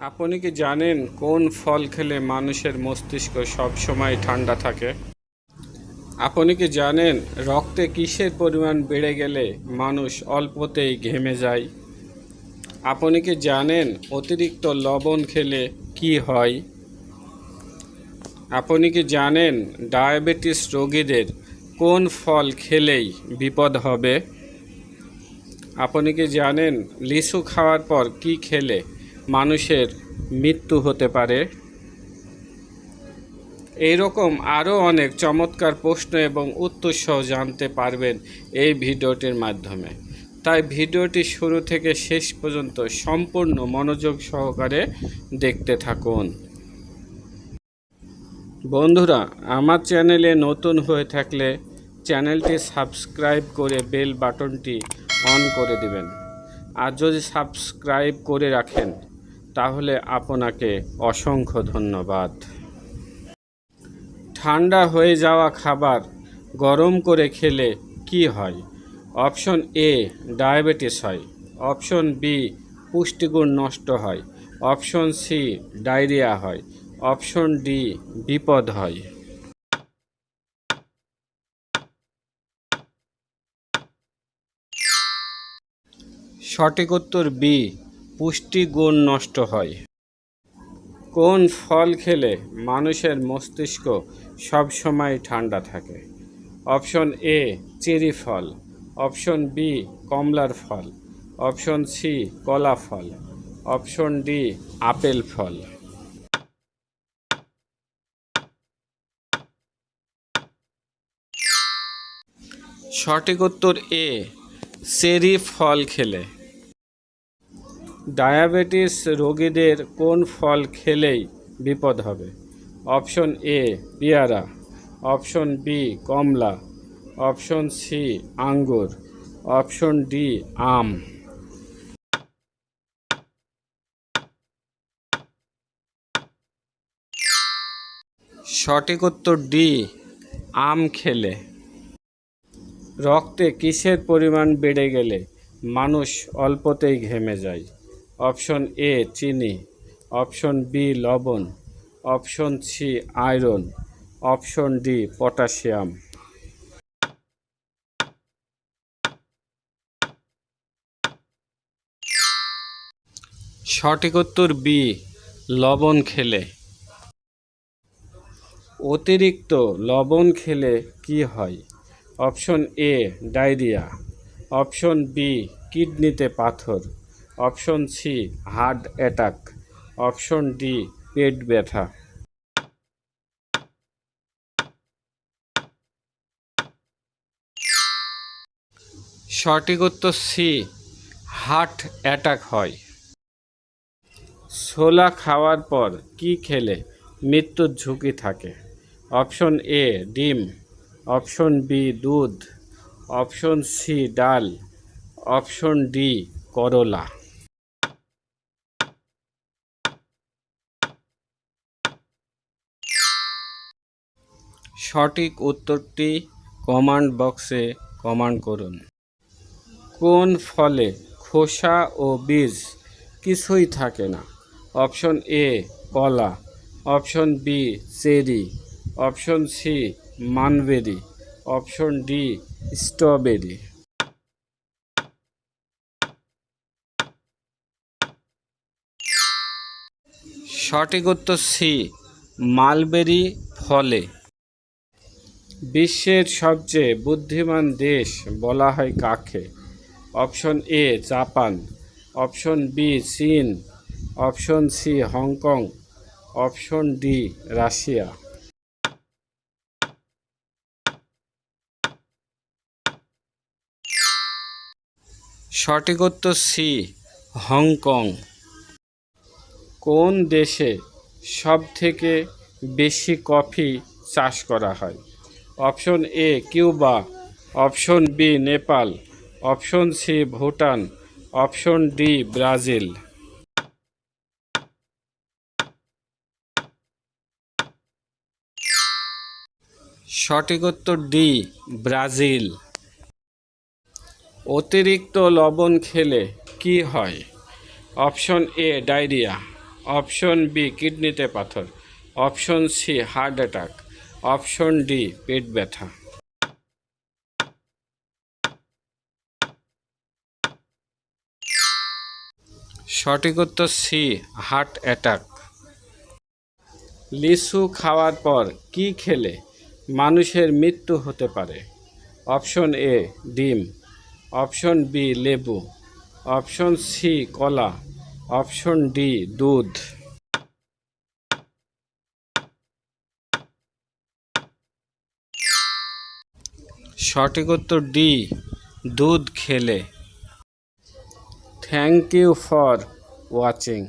আপনি কি জানেন কোন ফল খেলে মানুষের মস্তিষ্ক সবসময় ঠান্ডা থাকে? আপনি কি জানেন রক্তে কিসের পরিমাণ বেড়ে গেলে মানুষ অল্পতেই ঘেমে যায়? আপনি কি জানেন অতিরিক্ত লবণ খেলে কি হয়? আপনি কি জানেন ডায়াবেটিস রোগীদের কোন ফল খেলেই বিপদ হবে? আপনি কি জানেন লিচু খাওয়ার পর কি খেলে মানুষের মৃত্যু হতে পারে। এইরকম আরও অনেক চমৎকার প্রশ্ন এবং উত্তর সহ জানতে পারবেন এই ভিডিওটির মাধ্যমে। তাই ভিডিওটি শুরু থেকে শেষ পর্যন্ত সম্পূর্ণ মনোযোগ সহকারে দেখতে থাকুন। বন্ধুরা, আমার চ্যানেলে নতুন হয়ে থাকলে চ্যানেলটি সাবস্ক্রাইব করে বেল বাটনটি অন করে দিবেন। আর যদি সাবস্ক্রাইব করে রাখেন তাহলে আপনাকে অসংখ্য ধন্যবাদ। ঠান্ডা হয়ে যাওয়া খাবার গরম করে খেলে কি হয়? অপশন এ, ডায়াবেটিস হয়। অপশন বি, পুষ্টিগুণ নষ্ট হয়। অপশন সি, ডায়রিয়া হয়। অপশন ডি, বিপদ হয়। সঠিক উত্তর বি পুষ্টিগুণ নষ্ট হয়। কোন ফল খেলে মানুষের মস্তিষ্ক সবসময় ঠান্ডা থাকে? অপশন এ, চেরি ফল। অপশন বি, কমলার ফল। অপশন সি, কলা ফল। অপশন ডি, আপেল ফল। সঠিক উত্তর এ, চেরি ফল খেলে। ডায়াবেটিস রোগীদের কোন ফল খেলেই বিপদ হবে? অপশন এ, পেয়ারা। অপশন বি, কমলা। অপশন সি, আঙ্গুর। অপশন ডি, আম। সঠিক উত্তর ডি, আম খেলে। রক্তে কিসের পরিমাণ বেড়ে গেলে মানুষ অল্পতেই ঘেমে যায়? অপশন এ চিনি, অপশন বি লবণ, option C iron, option D potassium. সঠিক উত্তর বি, লবণ খেলে। অতিরিক্ত লবণ খেলে কি হয়? Option A, diarrhoea. Option B, কিডনিতে পাথর। Option C, heart attack. Option D, পেট ব্যথা। সঠিক উত্তর সি, হার্ট অ্যাটাক হয়। ছোলা খাওয়ার পর কি খেলে মৃত্যুর ঝুঁকি থাকে? অপশন এ, ডিম। অপশন বি, দুধ। অপশন সি, ডাল। অপশন ডি, করলা। সঠিক উত্তরটি কমান্ড বক্সে কমান্ড করুন। কোন ফলে খোসা ও বীজ কিছুই থাকে না? অপশন এ, কলা। Option B, cherry. Option C, মানবেরি। Option D, strawberry. সঠিক উত্তর সি, মালবেরি ফলে। বিশ্বের সবচেয়ে বুদ্ধিমান দেশ বলা হয় কাকে? Option A, Japan. Option B, চীন। Option C, Hong Kong. Option D, Russia. সঠিক উত্তর সি, হংকং। কোন দেশে সব থেকে বেশি কফি চাষ করা হয়? Option A Cuba, option B Nepal, option C Bhutan, option D Brazil. সঠিক উত্তর ডি, ব্রাজিল। অতিরিক্ত লবণ খেলে কি হয়? Option A diarrhoea, option B কিডনিতে পাথর, option C heart attack. Option D, পেট ব্যথা। সঠিক উত্তর সি, হার্ট অ্যাটাক। লিচু খাওয়ার পর কি খেলে মানুষের মৃত্যু হতে পারে? অপশন এ, ডিম। অপশন বি, লেবু। অপশন সি, কলা। অপশন ডি, দুধ। সঠিক উত্তর ডি দুধ খেলে। Thank you for watching